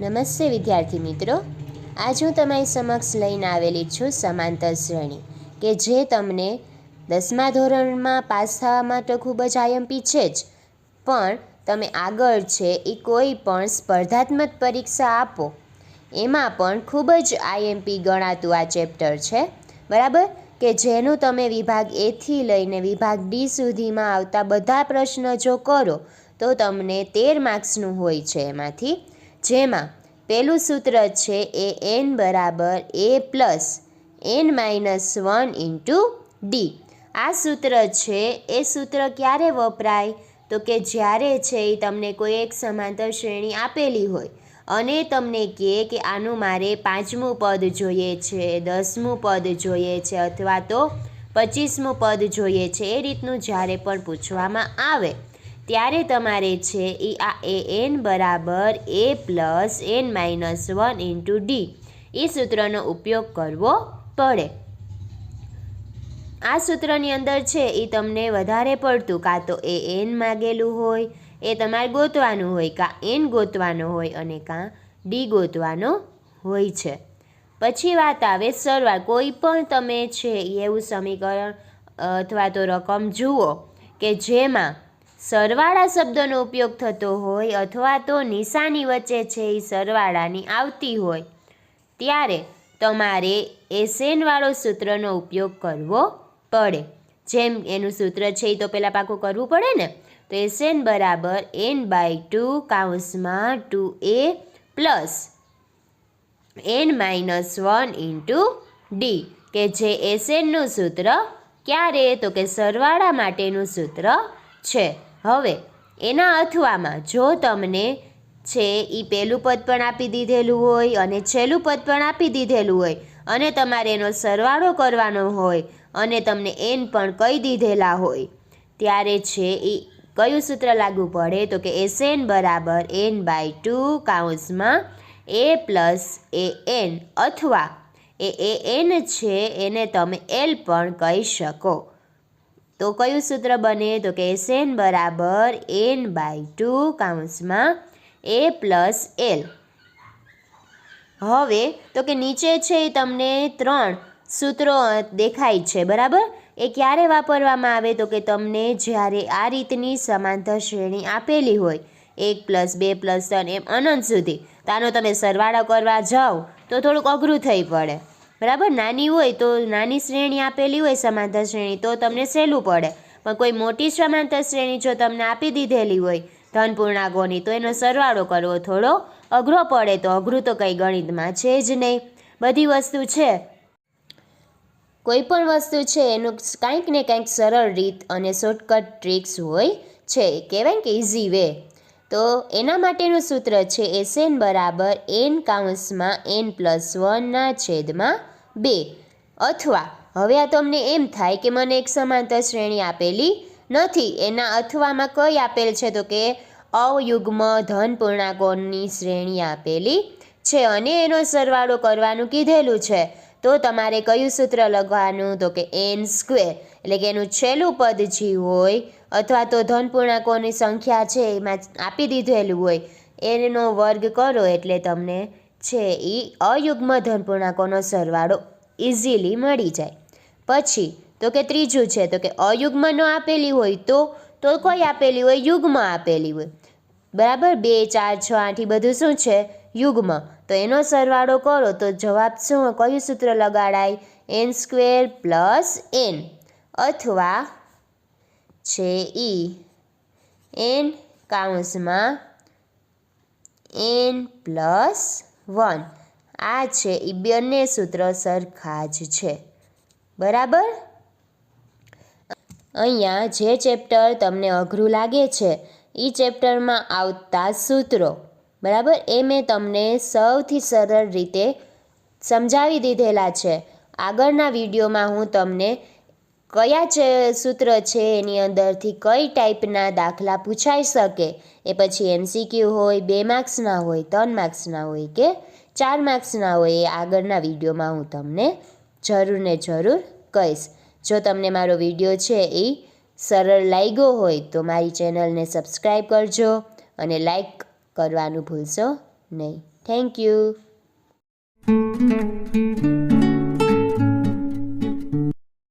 નમસ્તે વિદ્યાર્થી મિત્રો. આજ હું તમારી સમક્ષ લઈને આવેલી છું સમાંતર શ્રેણી, કે જે તમને દસમા ધોરણમાં પાસ થવા માટે ખૂબ જ આઈએમપી છે જ. પણ તમે આગળ છે એ કોઈ પણ સ્પર્ધાત્મક પરીક્ષા આપો. એમાં પણ ખૂબ જ આઈએમપી ગણાતું આ ચેપ્ટર છે. બરાબર? કે જેનું તમે વિભાગ એથી લઈને વિભાગ ડી સુધીમાં આવતા બધા પ્રશ્ન જો કરો, તો તમને તેર માર્ક્સનું હોય છે એમાંથી. જેમાં પહેલું સૂત્ર છે એ એન બરાબર A plus N minus one into D આ સૂત્ર છે, એ સૂત્ર ક્યારે વપરાય? તો કે જ્યારે છે એ તમને કોઈ એક સમાંતર શ્રેણી આપેલી હોય અને તમને કહે કે આનું મારે પાંચમું પદ જોઈએ છે, દસમું પદ જોઈએ છે અથવા તો પચીસમું પદ જોઈએ છે, એ રીતનું જ્યારે પણ પૂછવામાં આવે. ત્યારે તમારે છે એ આ એ એન બરાબર A plus N minus one into D. એ સૂત્રનો ઉપયોગ કરવો પડે. આ સૂત્રની અંદર છે એ તમને વધારે પડતું કાં તો એ એન માગેલું હોય, એ તમારે ગોતવાનું હોય, કાં એન ગોતવાનો હોય અને કાં ડી ગોતવાનો હોય છે. પછી વાત આવે સરવાળ. કોઈ પણ તમે છે એવું સમીકરણ અથવા તો રકમ જુઓ કે જેમાં સરવાળા શબ્દનો ઉપયોગ થતો હોય અથવા તો નિશાની વચ્ચે છે એ સરવાળાની આવતી હોય, ત્યારે તમારે એસેનવાળો સૂત્રનો ઉપયોગ કરવો પડે. જેમ એનું સૂત્ર છે એ તો પહેલાં પાકું કરવું પડે ને, તો એસેન બરાબર N by two કાઉન્સમાં two A plus N minus one into D, કે જે એસેનનું સૂત્ર ક્યારે, તો કે સરવાળા માટેનું સૂત્ર છે. હવે, એના અથવામાં જો તમને છે એ પહેલું પદ પણ આપી દીધેલું હોય અને છેલ્લું પદ પણ આપી દીધેલું હોય અને તમારે એનો સરવાળો કરવાનો હોય અને તમને એન પણ કહી દીધેલા હોય, ત્યારે છે એ કયું સૂત્ર લાગુ પડે? તો કે એસ એન બરાબર એન બાય ટુ કાઉન્સમાં એ પ્લસ એ એન અથવા એ એ એન છે, એને તમે એલ પણ કહી શકો. તો કયું સૂત્ર બને? તો કે એસએન બરાબર એન બાય ટુ કાઉન્સમાં એ પ્લસ એલ હવે, તો કે નીચે છે એ તમને ત્રણ સૂત્રો દેખાય છે, બરાબર? એ ક્યારે વાપરવામાં આવે? તો કે તમને જ્યારે આ રીતની સમાંતર શ્રેણી આપેલી હોય, એક પ્લસ બે પ્લસ ત્રણ, એમ અનંત સુધી. તો આનો તમે સરવાળો કરવા જાઓ, તો થોડુંક અઘરું થઈ પડે. બરાબર? નાની હોય તો નાની શ્રેણી આપેલી હોય સમાંતર શ્રેણી, તો તમને સહેલું પડે. પણ કોઈ મોટી સમાંતર શ્રેણી જો તમને આપી દીધેલી હોય ધન પૂર્ણાંકોની, તો એનો સરવાળો કરવો થોડો અઘરો પડે. તો અઘરું તો કંઈ ગણિતમાં છે જ નહીં. બધી વસ્તુ છે. કોઈ પણ વસ્તુ છે, એનું કાંઈક ને કાંઈક સરળ રીત અને શોર્ટકટ ટ્રિક્સ હોય છે. કહેવાય કે ઇઝી વે તો એના માટેનું સૂત્ર છે એસ એન બરાબર એન કાઉન્સમાં એન પ્લસ વનના છેદમાં બે. અથવા હવે આ તમને એમ થાય કે મને એક સમાંતર શ્રેણી આપેલી નથી. એના અથવામાં કઈ આપેલ છે? તો કે અયુગ્મ ધન પૂર્ણાંકોની શ્રેણી આપેલી છે અને એનો સરવાળો કરવાનું કીધેલું છે. તો તમારે કયું સૂત્ર લખવાનું? તો કે એન સ્ક્વેર. એટલે કે એનું છેલ્લું પદ જે હોય અથવા તો ધન પૂર્ણાંકોની સંખ્યા છે એમાં આપી દીધેલું હોય, એનો વર્ગ કરો એટલે તમને છે એ અયુગ્મ ધન પૂર્ણાંકોનો સરવાળો ઇઝીલી મળી જાય. પછી, તો કે ત્રીજું છે, તો કે અયુગ્મનો આપેલી હોય તો તો કોઈ આપેલી હોય? યુગ્મ આપેલી હોય. બરાબર? બે, ચાર, છ, આઠ બધું શું છે? યુગ્મ. તો એનો સરવાળો કરો તો જવાબ શું? કયું સૂત્ર લગાડાય? એન સ્ક્વેર પ્લસ એન અથવા છે ઈ એન કાઉન્સમાં એન પ્લસ વન. આ છે એ બંને સૂત્ર સરખા જ છે. બરાબર? અહીંયા જે ચેપ્ટર તમને અઘરું લાગે છે એ ચેપ્ટરમાં આવતા સૂત્રો. બરાબર? એ મેં તમને સૌથી સરળ રીતે સમજાવી દીધેલા છે. આગળના વિડીયોમાં હું તમને કયા છે સૂત્ર છે એની અંદરથી કઈ ટાઈપના દાખલા પૂછાઈ શકે? એ પછી એમસીક્યુ હોય, બે માર્ક્સના હોય, ત્રણ માર્ક્સના હોય કે ચાર માર્ક્સના હોય એ આગળના વિડીયોમાં હું તમને જરૂર ને જરૂર કહીશ. જો તમને મારો વીડિયો છે એ સરળ લાગ્યો હોય તો મારી ચેનલને સબસ્ક્રાઈબ કરજો અને લાઈક કરવાનું ભૂલશો નહીં. Thank you